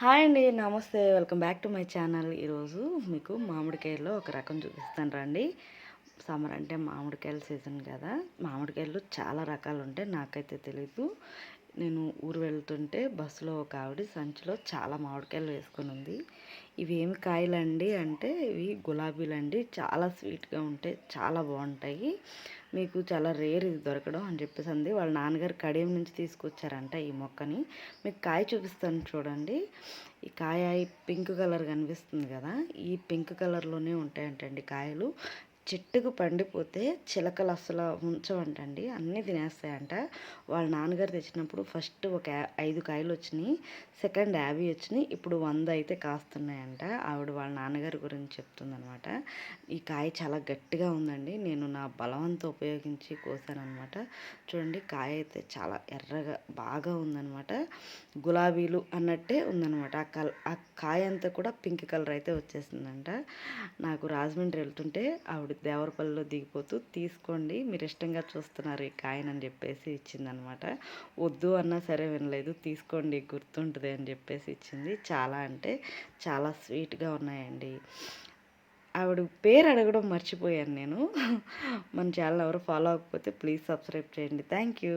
Hi అండి నమస్తే. Welcome back to my channel. ఈరోజు మీకు మామిడికాయల్లో ఒక రకం చూపిస్తాను రండి. సమ్మర్ అంటే మామిడికాయల సీజన్ కదా. మామిడికాయలు చాలా రకాలు ఉంటాయి. నాకైతే తెలీదు. నేను ఊరు వెళ్తుంటే బస్సులో ఒక ఆవిడ సంచిలో చాలా మామిడికాయలు వేసుకొని ఉంది. ఇవి ఏమి కాయలండి అంటే ఇవి గులాబీలండి. చాలా స్వీట్గా ఉంటాయి. చాలా బాగుంటాయి. మీకు చాలా రేర్ ఇది దొరకడం అని చెప్పేసి అంది. వాళ్ళ నాన్నగారు కడియం నుంచి తీసుకొచ్చారంట ఈ మొక్కని. మీకు కాయ చూపిస్తాను చూడండి. ఈ కాయ పింక్ కలర్ కనిపిస్తుంది కదా. ఈ పింక్ కలర్లోనే ఉంటాయంటండి కాయలు. చెట్టుకు పండిపోతే చిలకలు అసలు ఉంచవంటండి. అన్నీ తినేస్తాయంట. వాళ్ళ నాన్నగారు తెచ్చినప్పుడు ఫస్ట్ ఒక ఐదు కాయలు వచ్చినాయి. సెకండ్ యాభై వచ్చినాయి. ఇప్పుడు వంద అయితే కాస్తున్నాయంట. ఆవిడ వాళ్ళ నాన్నగారి గురించి చెప్తుందనమాట. ఈ కాయ చాలా గట్టిగా ఉందండి. నేను నా బలవంతో ఉపయోగించి కోసానమాట చూడండి కాయ అయితే చాలా ఎర్రగా బాగా ఉందనమాట. గులాబీలు అన్నట్టే ఉందనమాట. ఆ కల్ ఆ కాయ అంతా కూడా పింక్ కలర్ అయితే వచ్చేసిందంట. నాకు రాజమండ్రి వెళ్తుంటే ఆవిడ దేవరపల్లిలో దిగిపోతూ తీసుకోండి మీరు ఇష్టంగా చూస్తున్నారు ఈ అని చెప్పేసి ఇచ్చిందనమాట. వద్దు అన్నా సరే వినలేదు తీసుకోండి గుర్తుంటుంది అని చెప్పేసి ఇచ్చింది. చాలా అంటే చాలా స్వీట్గా ఉన్నాయండి. ఆవిడ పేరు అడగడం మర్చిపోయాను నేను. మన ఛానల్ ఎవరు ఫాలో అవ్వకపోతే ప్లీజ్ సబ్స్క్రైబ్ చేయండి. Thank you.